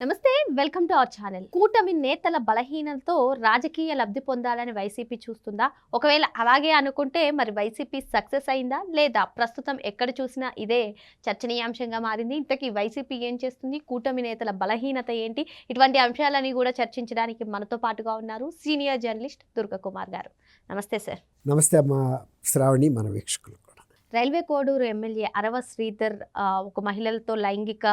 నమస్తే welcome to our channel. కూటమి నేతల బలహీనతతో రాజకీయ లబ్ధి పొందాలని వైసీపీ చూస్తుందా? ఒకవేళ అలాగే అనుకుంటే మరి వైసీపీ సక్సెస్ అయిందా? లేదా ప్రస్తుతం ఎక్కడ చూసినా ఇదే చర్చనీయాంశంగా మారింది? ఇంతకీ వైసీపీ ఏం చేస్తుంది? కూటమి నేతల బలహీనత ఏంటి? ఇటువంటి అంశాలని కూడా చర్చించడానికి మనతో పాటుగా ఉన్నారు సీనియర్ జర్నలిస్ట్ దుర్గకుమార్ గారు. నమస్తే సార్. నమస్తే అమ్మ శ్రావణి మన వీక్షకులకు. రైల్వే కోడూరు ఎమ్మెల్యే అరవ శ్రీధర్ ఒక మహిళలతో లైంగిక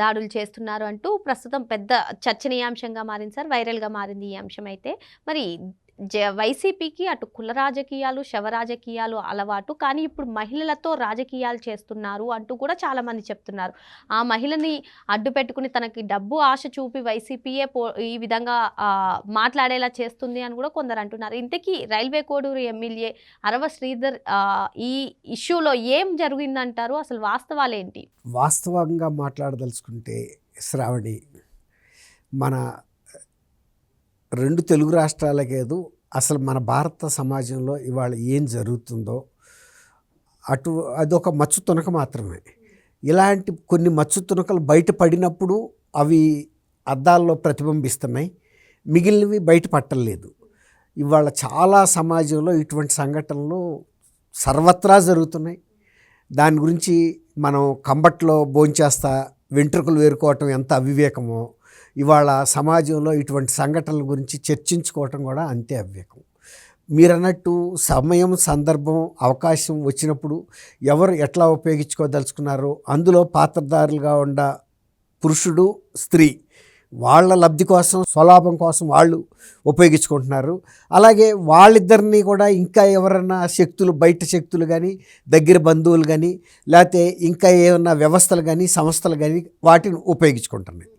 దాడులు చేస్తున్నారు అంటూ ప్రస్తుతం పెద్ద చర్చనీయాంశంగా మారింది సార్ వైరల్గా మారింది ఈ అంశం అయితే. మరి జ వైసీపీకి అటు కుల రాజకీయాలు శవ రాజకీయాలు అలవాటు. కానీ ఇప్పుడు మహిళలతో రాజకీయాలు చేస్తున్నారు అంటూ కూడా చాలామంది చెప్తున్నారు. ఆ మహిళని అడ్డు పెట్టుకుని తనకి డబ్బు ఆశ చూపి వైసీపీయే పో ఈ విధంగా మాట్లాడేలా చేస్తుంది అని కూడా కొందరు అంటున్నారు. ఇంతకీ రైల్వే కోడూరు ఎమ్మెల్యే అరవ శ్రీధర్ ఈ ఇష్యూలో ఏం జరిగిందంటారు? అసలు వాస్తవాలు ఏంటి? వాస్తవంగా మాట్లాడదలుచుకుంటే శ్రావణి మన రెండు తెలుగు రాష్ట్రాలకేదు అసలు మన భారత సమాజంలో ఇవాళ ఏం జరుగుతుందో అటు అదొక మచ్చు తునక మాత్రమే. ఇలాంటి కొన్ని మచ్చు తునకలు బయటపడినప్పుడు అవి అద్దాల్లో ప్రతిబింబిస్తున్నాయి. మిగిలినవి బయట పట్టలేదు. ఇవాళ చాలా సమాజంలో ఇటువంటి సంఘటనలు సర్వత్రా జరుగుతున్నాయి. దాని గురించి మనం కంబట్లో భోంచేస్తా వెంట్రుకలు వేరుకోవటం ఎంత అవివేకమో ఇవాళ సమాజంలో ఇటువంటి సంఘటనల గురించి చర్చించుకోవటం కూడా అంతే అవ్యకం. మీరు అన్నట్టు సమయం సందర్భం అవకాశం వచ్చినప్పుడు ఎవరు ఎట్లా ఉపయోగించుకోదలుచుకున్నారో అందులో పాత్రధారులుగా ఉన్న పురుషుడు స్త్రీ వాళ్ళ లబ్ధి కోసం స్వలాభం కోసం వాళ్ళు ఉపయోగించుకుంటున్నారు. అలాగే వాళ్ళిద్దరిని కూడా ఇంకా ఎవరన్నా శక్తులు బయట శక్తులు కానీ దగ్గర బంధువులు కానీ లేకపోతే ఇంకా ఏమన్నా వ్యవస్థలు కానీ సంస్థలు కానీ వాటిని ఉపయోగించుకుంటున్నాయి.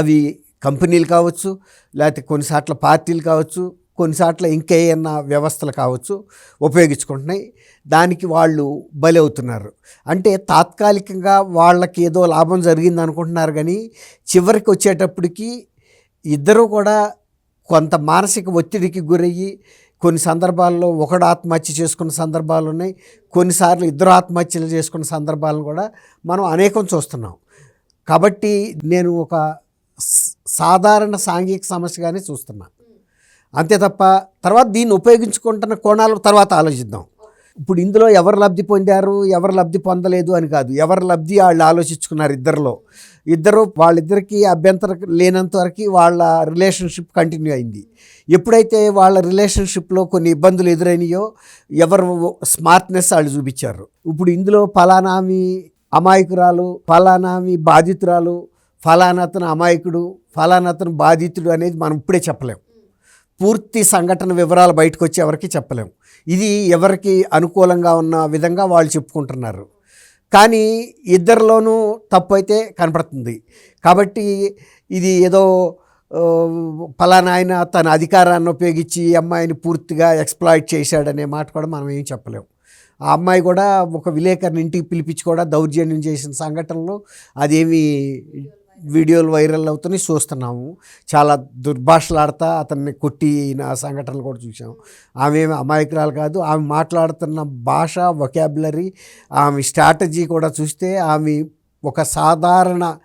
అవి కంపెనీలు కావచ్చు లేకపోతే కొన్నిసార్లు పార్టీలు కావచ్చు కొన్నిసార్లు ఇంకా ఏమన్నా వ్యవస్థలు కావచ్చు ఉపయోగించుకుంటున్నాయి. దానికి వాళ్ళు బలవుతున్నారు. అవుతున్నారు అంటే తాత్కాలికంగా వాళ్ళకి ఏదో లాభం జరిగింది అనుకుంటున్నారు కానీ చివరికి వచ్చేటప్పటికి ఇద్దరూ కూడా కొంత మానసిక ఒత్తిడికి గురయ్యి కొన్ని సందర్భాల్లో ఒకడు ఆత్మహత్య చేసుకున్న సందర్భాలు ఉన్నాయి కొన్నిసార్లు ఇద్దరు ఆత్మహత్యలు చేసుకున్న సందర్భాలను కూడా మనం అనేకం చూస్తున్నాం. కాబట్టి నేను ఒక సాధారణ సాంఘిక సమస్యగానే చూస్తున్నా. అంతే తప్ప తర్వాత దీన్ని ఉపయోగించుకుంటున్న కోణాలు తర్వాత ఆలోచిద్దాం. ఇప్పుడు ఇందులో ఎవరు లబ్ధి పొందారు ఎవరు లబ్ధి పొందలేదు అని కాదు. ఎవరు లబ్ధి వాళ్ళు ఆలోచించుకున్నారు ఇద్దరిలో. ఇద్దరు వాళ్ళిద్దరికీ అభ్యంతరం లేనంత వరకు వాళ్ళ రిలేషన్షిప్ కంటిన్యూ అయింది. ఎప్పుడైతే వాళ్ళ రిలేషన్షిప్లో కొన్ని ఇబ్బందులు ఎదురైనాయో ఎవరు స్మార్ట్నెస్ వాళ్ళు చూపించారు. ఇప్పుడు ఇందులో ఫలానామి అమాయకురాలు ఫలానామి బాధితురాలు ఫలానాతను అమాయకుడు ఫలానాతను బాధితుడు అనేది మనం ఇప్పుడే చెప్పలేం. పూర్తి సంఘటన వివరాలు బయటకు వచ్చి ఎవరికి చెప్పలేం. ఇది ఎవరికి అనుకూలంగా ఉన్న విధంగా వాళ్ళు చెప్పుకుంటున్నారు. కానీ ఇద్దరిలోనూ తప్పు అయితే కనపడుతుంది. కాబట్టి ఇది ఏదో ఫలానా ఆయన తన అధికారాన్ని ఉపయోగించి ఈ అమ్మాయిని పూర్తిగా ఎక్స్ప్లాయిట్ చేశాడనే మాట కూడా మనం ఏం చెప్పలేం. ఆ అమ్మాయి కూడా ఒక విలేకరుని ఇంటికి పిలిపించి కూడా దౌర్జన్యం చేసిన సంఘటనలు అదేమి వీడియోలు వైరల్ అవుతున్నాయి చూస్తున్నాము. చాలా దుర్భాషలాడతా అతన్ని కొట్టిన సంఘటనలు కూడా చూసాము ఆమె అమాయకురాలు కాదు ఆమె మాట్లాడుతున్న భాష వొకాబులరీ ఆమె స్ట్రాటజీ కూడా చూస్తే ఆమె ఒక సాధారణ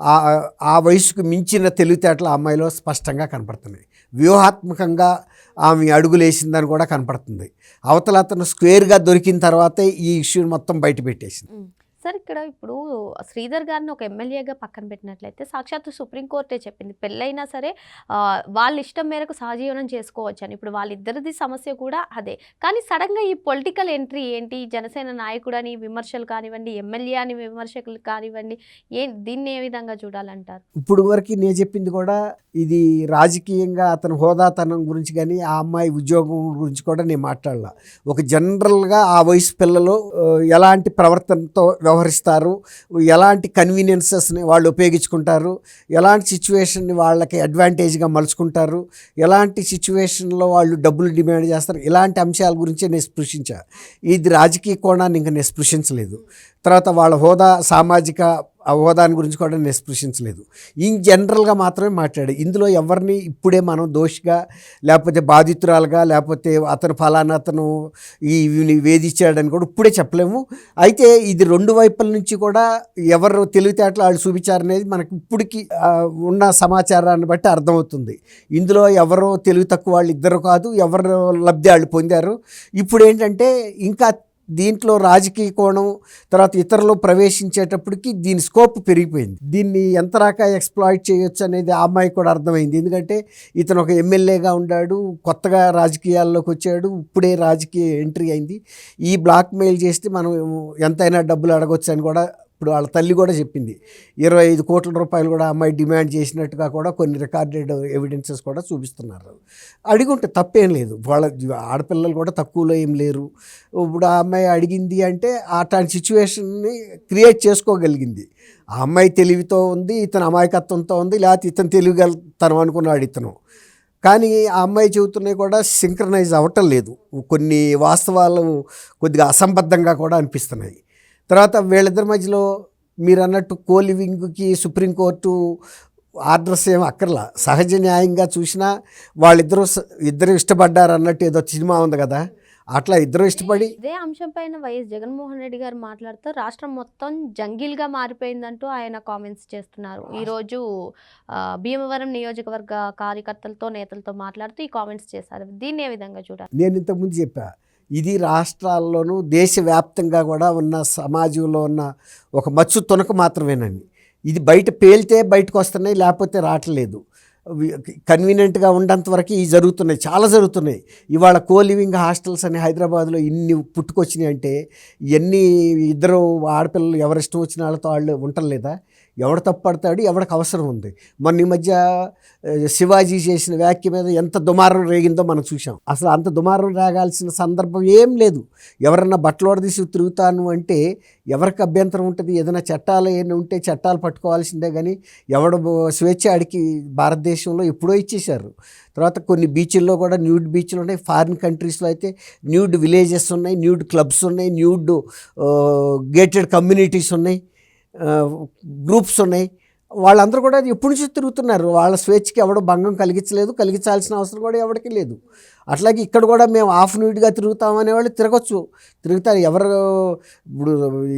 ఆ- వయసుకు మించిన తెలివితేటలు అమ్మాయిలో స్పష్టంగా కనపడుతున్నాయి. వ్యూహాత్మకంగా ఆమె అడుగులేసిందని కూడా కనపడుతుంది. అవతల అతను స్క్వేర్గా దొరికిన తర్వాతే ఈ ఇష్యూని మొత్తం బయట పెట్టేసింది. సార్ ఇక్కడ ఇప్పుడు శ్రీధర్ గారిని ఒక ఎమ్మెల్యేగా పక్కన పెట్టినట్లయితే సాక్షాత్తు సుప్రీంకోర్టే చెప్పింది. పెళ్ళైనా సరే వాళ్ళ ఇష్టం మేరకు సహజీవనం చేసుకోవచ్చు అని. ఇప్పుడు వాళ్ళిద్దరిది సమస్య కూడా అదే. కానీ సడన్గా ఈ పొలిటికల్ ఎంట్రీ ఏంటి? జనసేన నాయకుడు అని విమర్శలు కానివ్వండి ఎమ్మెల్యే అని విమర్శకులు కానివ్వండి ఏ దీన్ని ఏ విధంగా చూడాలంటారు? ఇప్పుడు వరకు నేను చెప్పింది కూడా ఇది రాజకీయంగా అతని హోదాతనం గురించి కానీ ఆ అమ్మాయి ఉద్యోగం గురించి కూడా నేను మాట్లాడాల. ఒక జనరల్గా ఆ వయసు పిల్లలు ఎలాంటి ప్రవర్తనతో వ్యవహరిస్తారు. ఎలాంటి కన్వీనియన్సెస్ని వాళ్ళు ఉపయోగించుకుంటారు? ఎలాంటి సిచ్యువేషన్ని వాళ్ళకి అడ్వాంటేజ్గా మలుచుకుంటారు? ఎలాంటి సిచ్యువేషన్లో వాళ్ళు డబ్బులు డిమాండ్ చేస్తారు? ఇలాంటి అంశాల గురించి నేను స్పృశించా. ఇది రాజకీయ కోణాన్ని ఇంకా నేను స్పృశించలేదు. తర్వాత వాళ్ళ హోదా సామాజిక హోదాని గురించి కూడా నిస్పృశించలేదు ఇన్ జనరల్గా మాత్రమే మాట్లాడు. ఇందులో ఎవరిని ఇప్పుడే మనం దోషిగా లేకపోతే బాధితురాలుగా లేకపోతే అతను ఫలానా అతను ఈ వేధించాడని కూడా ఇప్పుడే చెప్పలేము. అయితే ఇది రెండు వైపుల నుంచి కూడా ఎవరు తెలివితేటలు వాళ్ళు చూపించారనేది మనకి ఇప్పటికి ఉన్న సమాచారాన్ని బట్టి అర్థమవుతుంది. ఇందులో ఎవరో తెలివి తక్కువ వాళ్ళు ఇద్దరు కాదు ఎవరు లబ్ధి వాళ్ళు పొందారు. ఇప్పుడు ఏంటంటే ఇంకా దీంట్లో రాజకీయ కోణం తర్వాత ఇతరులు ప్రవేశించేటప్పటికి దీని స్కోప్ పెరిగిపోయింది. దీన్ని ఎంత రకా ఎక్స్ప్లాయిట్ చేయొచ్చు అనేది ఆ అమ్మాయి కూడా అర్థమైంది. ఎందుకంటే ఇతను ఒక ఎమ్మెల్యేగా ఉన్నాడు కొత్తగా రాజకీయాల్లోకి వచ్చాడు ఇప్పుడే రాజకీయ ఎంట్రీ అయింది. ఈ బ్లాక్మెయిల్ చేస్తే మనం ఎంతైనా డబ్బులు అడగొచ్చు అని కూడా ఇప్పుడు వాళ్ళ తల్లి కూడా చెప్పింది ఇరవై ఐదు కోట్ల రూపాయలు కూడా ఆ అమ్మాయి డిమాండ్ చేసినట్టుగా కూడా కొన్ని రికార్డెడ్ ఎవిడెన్సెస్ కూడా చూపిస్తున్నారు. అడిగుంటే తప్పేం లేదు. వాళ్ళ ఆడపిల్లలు కూడా తక్కువలో ఏం లేరు. ఇప్పుడు ఆ అమ్మాయి అడిగింది అంటే అట్లాంటి సిచ్యువేషన్ని క్రియేట్ చేసుకోగలిగింది. ఆ అమ్మాయి తెలివితో ఉంది ఇతను అమాయకత్వంతో ఉంది లేకపోతే ఇతను తెలివిగలుగుతాను అనుకున్నాడు ఇతను. కానీ ఆ అమ్మాయి చెబుతున్నాయి కూడా సింక్రనైజ్ అవ్వటం లేదు. కొన్ని వాస్తవాలు కొద్దిగా అసంబద్ధంగా కూడా అనిపిస్తున్నాయి. తర్వాత వీళ్ళిద్దరి మధ్యలో మీరు అన్నట్టు కో లివింగ్కి సుప్రీంకోర్టు ఆర్డర్స్ ఏం అక్కర్లా. సహజ న్యాయంగా చూసినా వాళ్ళిద్దరూ ఇద్దరు ఇష్టపడ్డారు అన్నట్టు ఏదో సినిమా ఉంది కదా అట్లా ఇద్దరు ఇష్టపడి ఇదే అంశం పైన వైఎస్ జగన్మోహన్ రెడ్డి గారు మాట్లాడుతూ రాష్ట్రం మొత్తం జంగిల్గా మారిపోయిందంటూ ఆయన కామెంట్స్ చేస్తున్నారు. ఈ రోజు ఆ, భీమవరం నియోజకవర్గ కార్యకర్తలతో నేతలతో మాట్లాడుతూ ఈ కామెంట్స్ చేశారు. దీన్ని ఏ విధంగా చూడాలి? నేను ఇంతకుముందు చెప్పా ఇది రాష్ట్రాల్లోనూ దేశవ్యాప్తంగా కూడా ఉన్న సమాజంలో ఉన్న ఒక మచ్చు తునక మాత్రమేనండి. ఇది బయట పేలితే బయటకు వస్తున్నాయి లేకపోతే రావట్లేదు. కన్వీనియంట్గా ఉండేంత వరకు ఇవి జరుగుతున్నాయి చాలా జరుగుతున్నాయి. ఇవాళ కో లివింగ్ హాస్టల్స్ అని హైదరాబాద్లో ఇన్ని పుట్టుకొచ్చినాయి అంటే ఇవన్నీ ఇద్దరు ఆడపిల్లలు ఎవరిష్టం వచ్చిన వాళ్ళతో వాళ్ళు ఉండలేదా ఎవడు తప్పడతాడు ఎవడికి అవసరం ఉంది. మొన్న ఈ మధ్య శివాజీ చేసిన వ్యాఖ్య మీద ఎంత దుమారం రేగిందో మనం చూసాం అసలు అంత దుమారం రాగాల్సిన సందర్భం ఏం లేదు. ఎవరన్నా బట్టలు తీసి తిరుగుతాను అంటే ఎవరికి అభ్యంతరం ఉంటుంది? ఏదైనా చట్టాలు ఏమైనా ఉంటే చట్టాలు పట్టుకోవాల్సిందే కానీ ఎవడు స్వేచ్ఛ ఆడికి భారతదేశంలో ఎప్పుడో ఇచ్చేశారు. తర్వాత కొన్ని బీచ్ల్లో కూడా న్యూడ్ బీచ్లు ఉన్నాయి. ఫారిన్ కంట్రీస్లో అయితే న్యూడ్ విలేజెస్ ఉన్నాయి న్యూడ్ క్లబ్స్ ఉన్నాయి న్యూడ్ గేటెడ్ కమ్యూనిటీస్ ఉన్నాయి. గ్రూప్స్ ఉన్నాయి. వాళ్ళందరూ కూడా ఎప్పటి నుంచో తిరుగుతున్నారు. వాళ్ళ స్వేచ్ఛకి ఎవడో భంగం కలిగించలేదు. కలిగించాల్సిన అవసరం కూడా ఎవరికి లేదు. అట్లాగే ఇక్కడ కూడా మేము హాఫ్ న్యూడ్గా తిరుగుతామనే వాళ్ళు తిరగచ్చు. తిరుగుతారు. ఎవరు ఇప్పుడు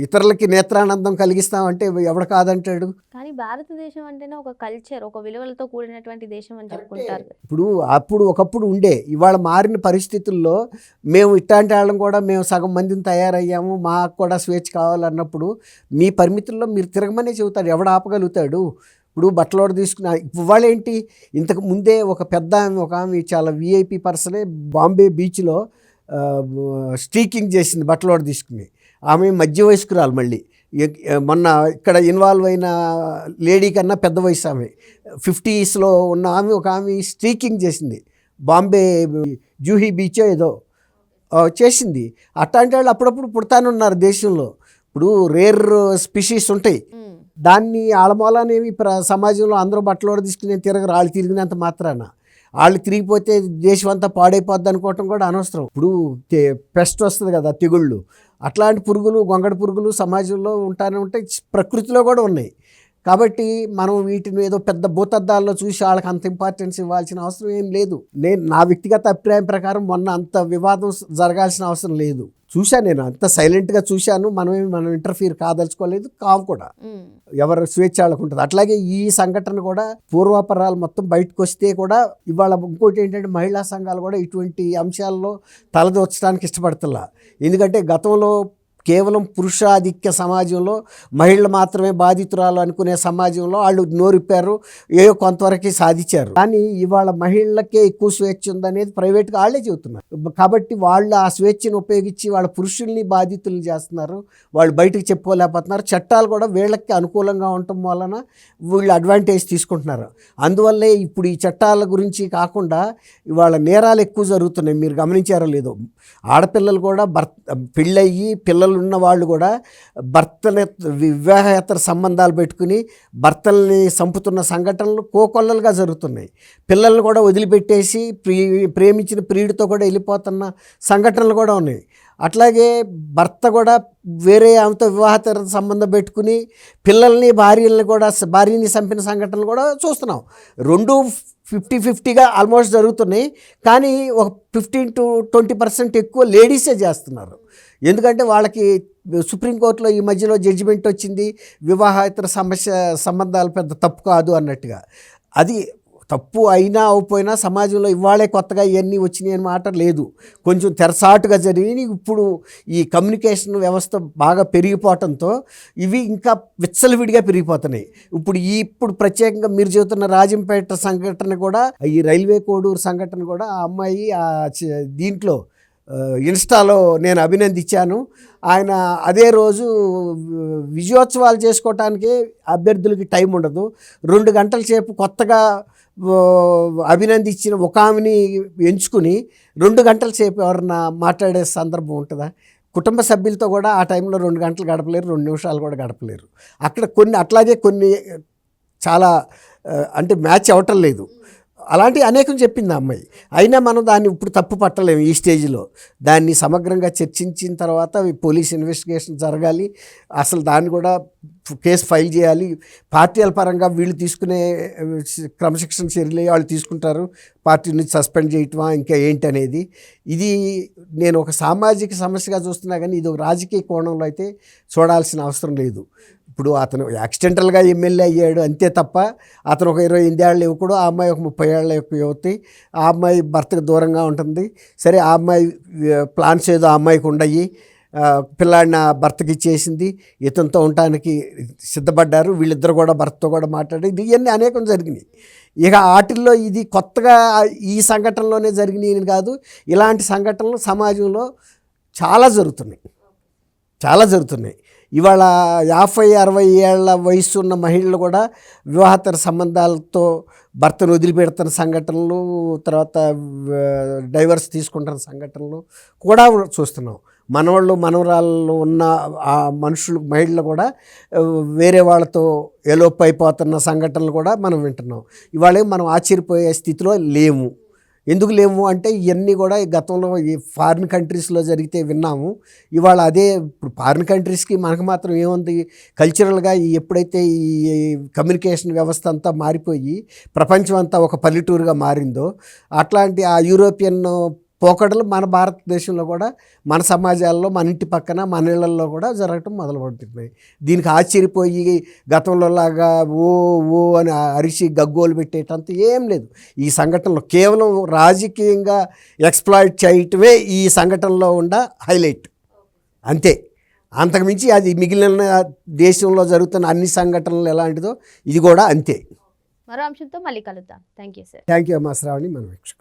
ఇతరులకి నేత్రానందం కలిగిస్తామంటే ఎవడు కాదంటాడు? కానీ భారతదేశం అంటేనే ఒక కల్చర్ ఒక విలువలతో కూడినటువంటి దేశం అని చెప్పుకుంటారు. ఇప్పుడు అప్పుడు ఒకప్పుడు ఉండే ఇవాళ మారిన పరిస్థితుల్లో మేము ఇట్లాంటి వాళ్ళం కూడా మేము సగం మందిని తయారయ్యాము మాకు కూడా స్వేచ్ఛ కావాలన్నప్పుడు మీ పరిమితుల్లో మీరు తిరగమనే చెబుతాడు ఎవడు ఆపగలుగుతాడు? ఇప్పుడు బట్టలోడు తీసుకున్న ఇవాళ ఏంటి ఇంతకు ముందే ఒక పెద్ద ఆమె ఒక ఆమె చాలా విఐపి పర్సనే బాంబే బీచ్లో స్టీకింగ్ చేసింది బట్టలోడు తీసుకుని. ఆమె మధ్య వయస్కురాలు మళ్ళీ. మొన్న ఇక్కడ ఇన్వాల్వ్ అయిన లేడీ కన్నా పెద్ద వయసు ఆమె. ఫిఫ్టీస్లో ఉన్న ఆమె ఒక ఆమె స్ట్రీకింగ్ చేసింది. బాంబే జూహీ బీచ్ ఏదో చేసింది. అట్లాంటి వాళ్ళు అప్పుడప్పుడు పుడతానున్నారు దేశంలో. ఇప్పుడు రేర్ స్పీషీస్ ఉంటాయి. దాన్ని ఆలమూలనేవి ప్ర సమాజంలో అందరూ బట్టలు తీసుకుని తిరగరు వాళ్ళు తిరిగినంత మాత్రాన. వాళ్ళు తిరిగిపోతే దేశం అంతా పాడైపోద్ది అనుకోవటం కూడా అనవసరం. ఇప్పుడు పెస్ట్ వస్తుంది కదా తెగుళ్ళు. అట్లాంటి పురుగులు గొంగడి పురుగులు సమాజంలో ఉంటానే ఉంటాయి ప్రకృతిలో కూడా ఉన్నాయి. కాబట్టి మనం వీటిని ఏదో పెద్ద భూతద్దాల్లో చూసి వాళ్ళకి అంత ఇంపార్టెన్స్ ఇవ్వాల్సిన అవసరం ఏం లేదు. నేను నా వ్యక్తిగత అభిప్రాయం ప్రకారం మొన్న అంత వివాదం జరగాల్సిన అవసరం లేదు. చూశాను నేను అంత సైలెంట్గా చూశాను. మనమేమి మనం ఇంటర్ఫీర్ కాదలుచుకోలేదు. కావు కూడా. ఎవరు స్వేచ్ఛ వాళ్ళకు ఉంటుంది. అట్లాగే ఈ సంఘటన కూడా పూర్వాపరాలు మొత్తం బయటకు వస్తే కూడా ఇవాళ ఇంకోటి ఏంటంటే మహిళా సంఘాలు కూడా ఇటువంటి అంశాల్లో తలదోచడానికి ఇష్టపడుతున్నా ఎందుకంటే గతంలో కేవలం పురుషాధిక్య సమాజంలో మహిళలు మాత్రమే బాధితురాలు అనుకునే సమాజంలో వాళ్ళు నోరిప్పారు ఏదో కొంతవరకు సాధించారు. కానీ ఇవాళ మహిళలకే ఎక్కువ స్వేచ్ఛ ఉందనేది ప్రైవేట్గా వాళ్ళే చెబుతున్నారు. కాబట్టి వాళ్ళు ఆ స్వేచ్ఛను ఉపయోగించి వాళ్ళ పురుషుల్ని బాధితులు చేస్తున్నారు. వాళ్ళు బయటకు చెప్పుకోలేకపోతున్నారు. చట్టాలు కూడా వీళ్ళకి అనుకూలంగా ఉండటం వలన వీళ్ళు అడ్వాంటేజ్ తీసుకుంటున్నారు. అందువల్లే ఇప్పుడు ఈ చట్టాల గురించి కాకుండా ఇవాళ నేరాలు ఎక్కువ జరుగుతున్నాయి. మీరు గమనించారో లేదో. ఆడపిల్లలు కూడా భర్త పెళ్ళయ్యి పిల్లలు ఉన్న వాళ్ళు కూడా భర్తని వివాహేతర సంబంధాలు పెట్టుకుని భర్తల్ని చంపుతున్న సంఘటనలు కోకొల్లలుగా జరుగుతున్నాయి. పిల్లల్ని కూడా వదిలిపెట్టేసి ప్రీ ప్రేమించిన ప్రియుడితో కూడా వెళ్ళిపోతున్న సంఘటనలు కూడా ఉన్నాయి. అట్లాగే భర్త కూడా వేరే ఆమెతో వివాహతర సంబంధం పెట్టుకుని పిల్లల్ని భార్యల్ని కూడా భార్యని చంపిన సంఘటనలు కూడా చూస్తున్నాం. రెండు ఫిఫ్టీ ఫిఫ్టీగా ఆల్మోస్ట్ జరుగుతున్నాయి. కానీ ఒక ఫిఫ్టీన్ టు ట్వంటీ పర్సెంట్ ఎక్కువ లేడీసే చేస్తున్నారు. ఎందుకంటే వాళ్ళకి సుప్రీంకోర్టులో ఈ మధ్యలో జడ్జిమెంట్ వచ్చింది వివాహేతర సమస్య సంబంధాలు పెద్ద తప్పు కాదు అన్నట్టుగా. అది తప్పు అయినా అవపోయినా సమాజంలో ఇవాళే కొత్తగా ఇవన్నీ వచ్చినాయి అని మాట లేదు. కొంచెం తెరసాటుగా జరిగి ఇప్పుడు ఈ కమ్యూనికేషన్ వ్యవస్థ బాగా పెరిగిపోవటంతో ఇవి ఇంకా విచ్చలవిడిగా పెరిగిపోతున్నాయి. ఇప్పుడు ఈ ఇప్పుడు ప్రత్యేకంగా మీరు చెబుతున్న రాజంపేట సంఘటన కూడా ఈ రైల్వే కోడూరు సంఘటన కూడా ఆ అమ్మాయి ఆ దీంట్లో ఇన్స్టాలో నేను అభినందించాను. ఆయన అదే రోజు విజయోత్సవాలు చేసుకోవటానికి అభ్యర్థులకి టైం ఉండదు. రెండు గంటల సేపు కొత్తగా అభినందించిన ఒక ఆమెని ఎంచుకుని రెండు గంటల సేపు ఎవరన్నా మాట్లాడే సందర్భం ఉంటుందా? కుటుంబ సభ్యులతో కూడా ఆ టైంలో రెండు గంటలు గడపలేరు రెండు నిమిషాలు కూడా గడపలేరు. అక్కడ కొన్ని అట్లాగే కొన్ని చాలా అంటే మ్యాచ్ అవ్వటం లేదు. అలాంటి అనేకం చెప్పింది ఆ అమ్మాయి. అయినా మనం దాన్ని ఇప్పుడు తప్పు పట్టలేము ఈ స్టేజ్లో. దాన్ని సమగ్రంగా చర్చించిన తర్వాత పోలీస్ ఇన్వెస్టిగేషన్ జరగాలి. అసలు దాన్ని కూడా కేసు ఫైల్ చేయాలి. పార్టీల పరంగా వీళ్ళు తీసుకునే క్రమశిక్షణ చర్యలు వాళ్ళు తీసుకుంటారు. పార్టీ నుంచి సస్పెండ్ చేయటమా ఇంకా ఏంటనేది. ఇది నేను ఒక సామాజిక సమస్యగా చూస్తున్నా కానీ ఇది ఒక రాజకీయ కోణంలో అయితే చూడాల్సిన అవసరం లేదు. ఇప్పుడు అతను యాక్సిడెంటల్గా ఎమ్మెల్యే అయ్యాడు అంతే తప్ప అతను ఒక ఇరవై ఎనిమిదేళ్ళ యువకుడు ఆ అమ్మాయి ఒక ముప్పై ఏళ్ళ యొక్క యువతి. ఆ అమ్మాయి భర్తకు దూరంగా ఉంటుంది. సరే ఆ అమ్మాయి ప్లాన్స్ ఏదో ఆ అమ్మాయికి ఉండయి. పిల్లాడిని ఆ భర్తకి ఇచ్చేసింది. ఇతనితో ఉండటానికి సిద్ధపడ్డారు. వీళ్ళిద్దరు కూడా భర్తతో కూడా మాట్లాడి ఇవన్నీ అనేకం జరిగినాయి. ఇక ఆటిల్లో ఇది కొత్తగా ఈ సంఘటనలోనే జరిగినాయి కాదు ఇలాంటి సంఘటనలు సమాజంలో చాలా జరుగుతున్నాయి. చాలా జరుగుతున్నాయి. ఇవాళ యాభై అరవై ఏళ్ళ వయసు ఉన్న మహిళలు కూడా వివాహతర సంబంధాలతో భర్తను వదిలిపెడుతున్న సంఘటనలు తర్వాత డైవర్స్ తీసుకుంటున్న సంఘటనలు కూడా చూస్తున్నాం. మనవాళ్ళు మనవరాళ్ళు ఉన్న ఆ మనుషులు మహిళలు కూడా వేరే వాళ్ళతో ఎలోప్ అయిపోతున్న సంఘటనలు కూడా మనం వింటున్నాం. ఇవాళ మనం ఆశ్చర్యపోయే స్థితిలో లేము. ఎందుకు లేవు అంటే ఇవన్నీ కూడా ఈ గతంలో ఈ ఫారిన్ కంట్రీస్లో జరిగితే విన్నాము. ఇవాళ అదే ఇప్పుడు ఫారిన్ కంట్రీస్కి మనకు మాత్రం ఏముంది? కల్చరల్గా ఎప్పుడైతే ఈ కమ్యూనికేషన్ వ్యవస్థ అంతా మారిపోయి ప్రపంచం అంతా ఒక పల్లెటూరుగా మారిందో అట్లాంటి ఆ యూరోపియన్ పోకడలు మన భారతదేశంలో కూడా మన సమాజాల్లో మన ఇంటి పక్కన మన ఇళ్ళలో కూడా జరగటం మొదలుపడుతున్నాయి దీనికి ఆశ్చర్యపోయి గతంలో లాగా ఓ ఓ అని అరిచి గగ్గోలు పెట్టేటంత ఏం లేదు. ఈ సంఘటనలో కేవలం రాజకీయంగా ఎక్స్ప్లాయిట్ చేయటమే ఈ సంఘటనలో ఉన్న హైలైట్. అంతే. అంతకుమించి అది మిగిలిన దేశంలో జరుగుతున్న అన్ని సంఘటనలు ఎలాంటిదో ఇది కూడా అంతే. మరో అంశంతో మళ్ళీ కలుద్దాం. Thank you sir. Thank you అమ్మా శ్రావణి మనం